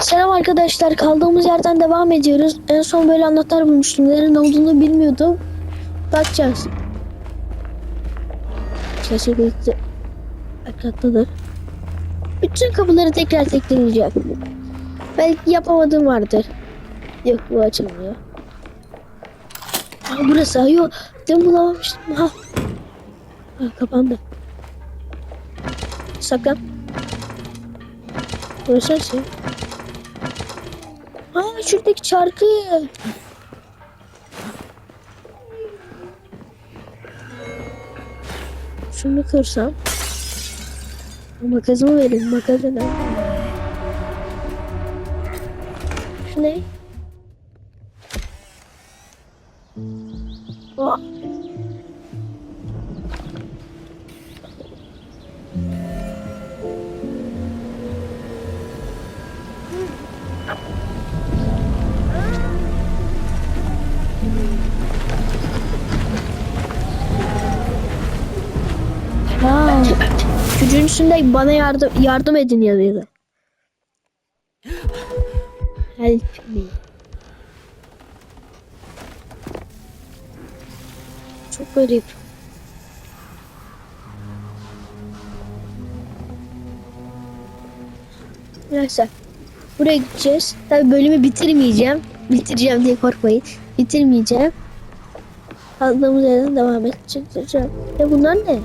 Selam arkadaşlar. Kaldığımız yerden devam ediyoruz. En son böyle anahtar bulmuştum. Nerede olduğunu bilmiyordum. Bakacağız. Kesinlikle atladı. Bütün kapıları tekrar tekleyeceğim. Belki yapamadığım vardır. Yok bu açılmıyor. Aa, burası. Yok. Dün bulamamıştım. Ha. ha kapandı. Saklan. Burası açıyor. Aa şuradaki çarkı. Şunu kırsam. Makasımı verin. Makası ne? Şu ne? Aa, üstünde bana yardım yardım edin yazıyordu. Help me. Çok garip. Neyse. Buraya gideceğiz. Tabi bölümü bitirmeyeceğim. Bitireceğim diye korkmayın. Bitirmeyeceğim. Kaldığımız yerden devam edeceğim. Ya bunlar ne?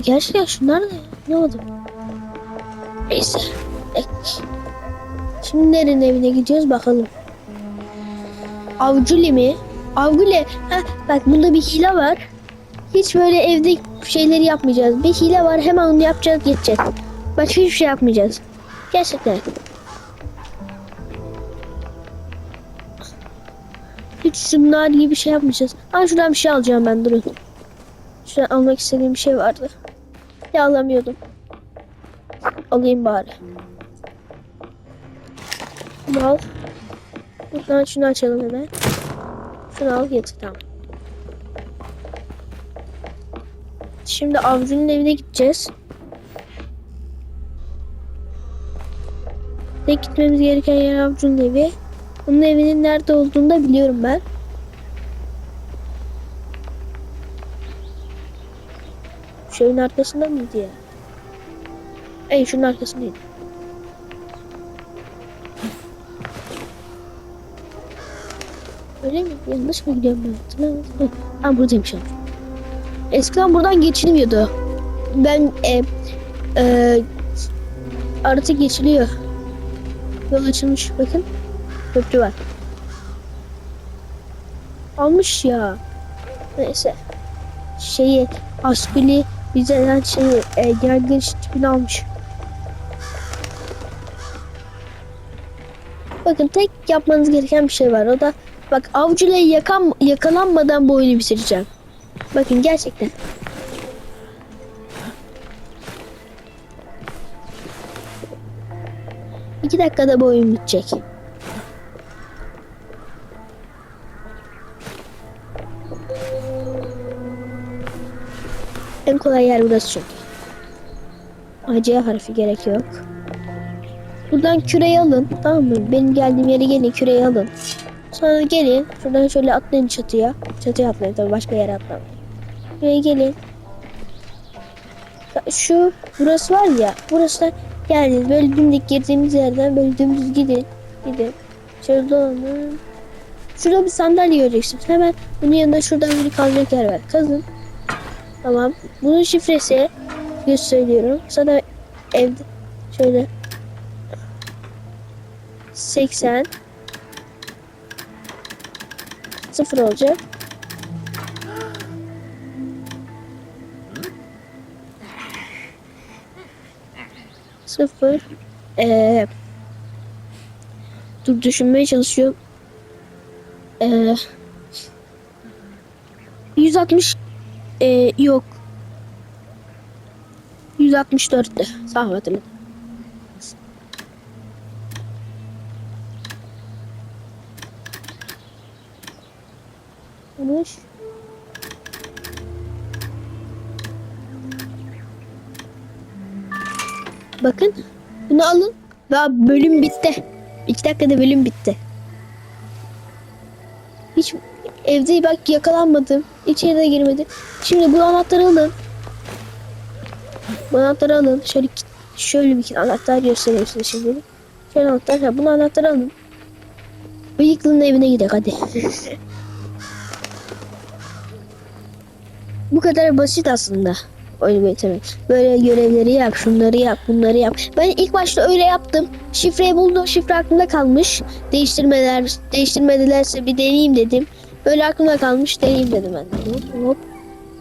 Gerçekten şunlar ne? Ne oldu? Neyse. Şimdi nerenin evine gidiyoruz bakalım. Avculi mi? Avculi. Ha, bak bunda bir hile var. Hiç böyle evde şeyleri yapmayacağız. Bir hile var hemen onu yapacağız geçeceğiz. Başka hiçbir şey yapmayacağız. Gerçekten. Hiç şunlar gibi bir şey yapmayacağız. Ha şuradan bir şey alacağım ben durun. Şuradan almak istediğim bir şey vardı. Ya alamıyordum. Alayım bari. Bunu al. Buradan şunu açalım hemen. Şunu al getir tamam. Şimdi avcunun evine gideceğiz. Tek gitmemiz gereken yer avcunun evi. Onun evinin nerede olduğunu da biliyorum ben. Şu evin arkasında mıydı ya? Ey şunun arkasındaydı. Öyle mi? Yanlış mı gidiyorum ben? Buradayım şu an. Eskiden buradan geçilmiyordu. Ben e, e, artık geçiliyor. Yol açılmış bakın. Köprü var. Almış ya. Neyse. Şeyi Askuli bizden şeyi e, gergin tipini almış. Bakın tek yapmanız gereken bir şey var. O da bak avcıyla yakan, yakalanmadan bu oyunu bitireceğim. Bakın gerçekten. İki dakikada bu oyun bitecek. En kolay yer burası çünkü. AC harfi gerek yok. Buradan küreyi alın. Tamam mı? Benim geldiğim yere gelin küreyi alın. Sonra gelin. Şuradan şöyle atlayın çatıya. Çatıya atlayın tabii başka yere atlamayın. Buraya gelin. Şu burası var ya. Burası geldiniz. Böyle dimdik girdiğimiz yerden böyle dümdüz gidin. Gidin. Şöyle dolanın. Şurada bir sandalye göreceksiniz. Hemen bunun yanında şuradan bir kalacak yer var. Kazın. Tamam. Bunun şifresi göz söylüyorum. Sana evde şöyle 80 sıfır olacak. Sıfır. Ee, dur düşünmeye çalışıyorum. Ee, 160 ee, yok. 164'tü. Sağ ol hatırladım. Olmuş. Bakın. Bunu alın. Daha bölüm bitti. İki dakikada bölüm bitti. Hiç evde bak yakalanmadım. İçeri de girmedim. Şimdi bu anahtarı alın. Bu anahtarı alın. Şöyle şöyle bir anahtar göstereyim size şimdi. Şöyle anahtar. Ha, bunu anahtarı alın. Bıyıklı'nın evine gidelim hadi. Bu kadar basit aslında. Oyunu bitirmek. Böyle görevleri yap, şunları yap, bunları yap. Ben ilk başta öyle yaptım. Şifreyi buldum. Şifre aklımda kalmış. Değiştirmeler, değiştirmedilerse bir deneyeyim dedim. Böyle aklımda kalmış. Deneyeyim dedim ben. Hop, hop,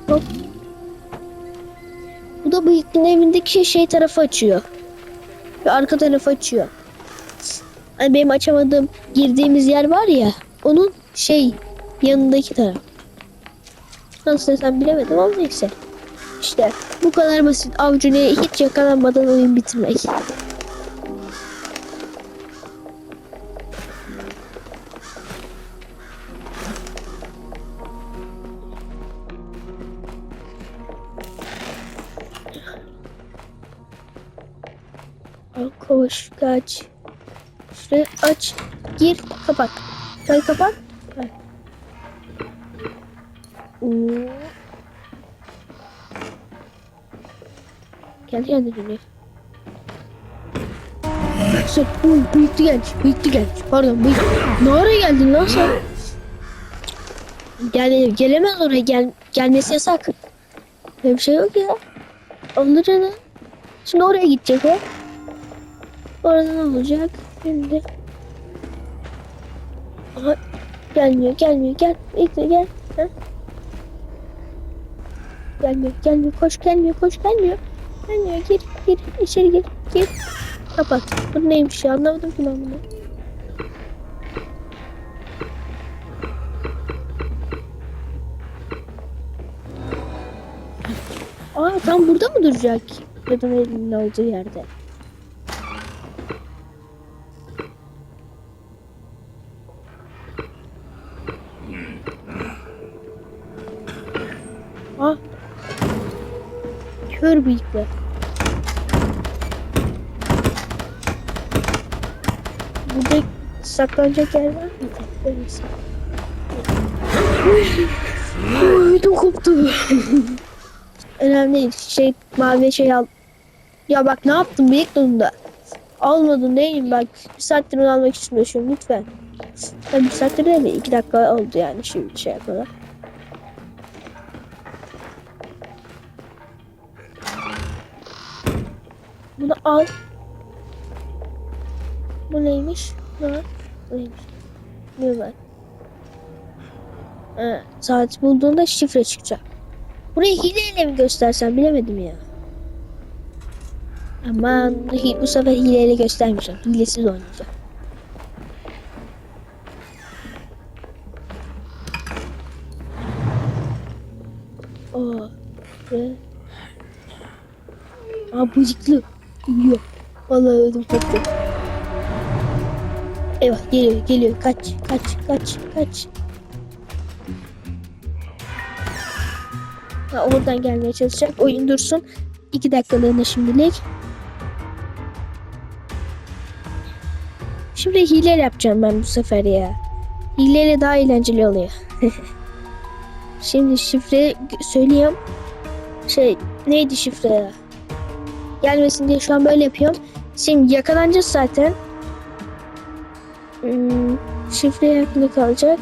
hop. Bu da bıyıklının evindeki şey tarafı açıyor. Ve arka tarafı açıyor. Hani benim açamadığım girdiğimiz yer var ya. Onun şey yanındaki taraf. Nasıl desem bilemedim ama neyse. İşte bu kadar basit avcunu hiç yakalanmadan oyun bitirmek. Koş, kaç. Şurayı aç, gir, kapat. Şurayı kapat. Oo. Geldi geldi geliyor. Sen, uy, bıyıklı gelmiş, bıyıklı gelmiş. Pardon, bıyıklı. Ne ara geldin lan sen? Gel, gelemez oraya, gel, gelmesi yasak. Böyle bir şey yok ya. Olur canım. Şimdi oraya gidecek o. Orada ne olacak? Şimdi. Aha, gelmiyor, gelmiyor, gel. Bekle, gel. Ha? Gelmiyor, gelmiyor, koş, gelmiyor, koş, gelmiyor. Gelmiyor, gir, gir, içeri gir, gir. Kapat. Bu neymiş ya, anlamadım ki ben bunu. Aa, tam burada mı duracak? Kadın elinin olduğu yerde. Kör bıyıklı. Burada saklanacak yer var mı? Öyleyse. Ödüm koptu. Önemli değil. Şey mavi şey al. Ya bak ne yaptın bıyık donunda. Almadın değil mi? Bak bir saattir onu almak için uğraşıyorum lütfen. Ben bir saattir değil mi? İki dakika oldu yani şimdi şey yapalım. Bunu al. Bu neymiş? Ne neymiş? Ne var? Ha, saat bulduğunda şifre çıkacak. Burayı hileyle mi göstersem bilemedim ya. Aman bu sefer hileyle göstermeyeceğim. Hilesiz oynayacağım. Aa, ve... Aa. Uyuyor. Vallahi ödüm koptu. Eyvah geliyor geliyor. Kaç kaç kaç kaç. Ha, oradan gelmeye çalışacak. Oyun dursun. İki dakikalığına şimdilik. Şimdi hileyle yapacağım ben bu sefer ya. Hileyle daha eğlenceli oluyor. Şimdi şifre söyleyeyim. Şey neydi şifre ya? Gelmesin diye şu an böyle yapıyorum. Şimdi yakalanacağız zaten. Hmm, şifre yakında kalacak.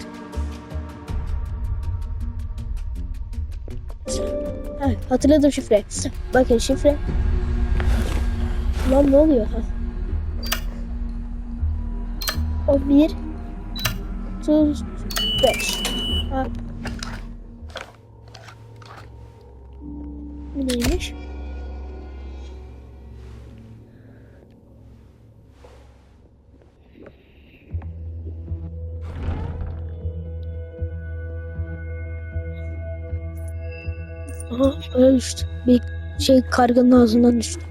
Ha, hatırladım şifre. Bakın şifre. Lan ne oluyor? Ha. 11 35 ha. Bu neymiş? Aha düştü. Bir şey karganın ağzından düştü.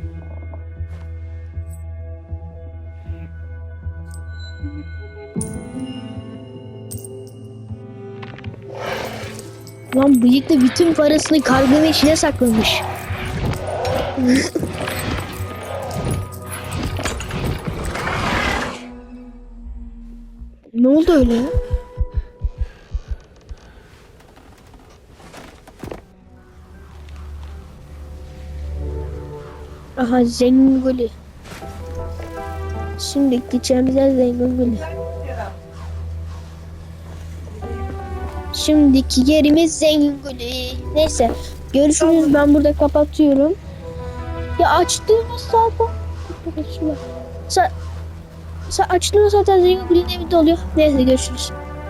Lan bıyık da bütün parasını karganın içine saklamış. ne oldu öyle? Aha zengin gölü. Şimdi gideceğimiz yer zengin gölü. Şimdiki yerimiz zengin gölü. Neyse görüşürüz ben burada kapatıyorum. Ya açtığımız zaten. Sen, sen açtığımız zaten gölün evinde oluyor. Neyse görüşürüz.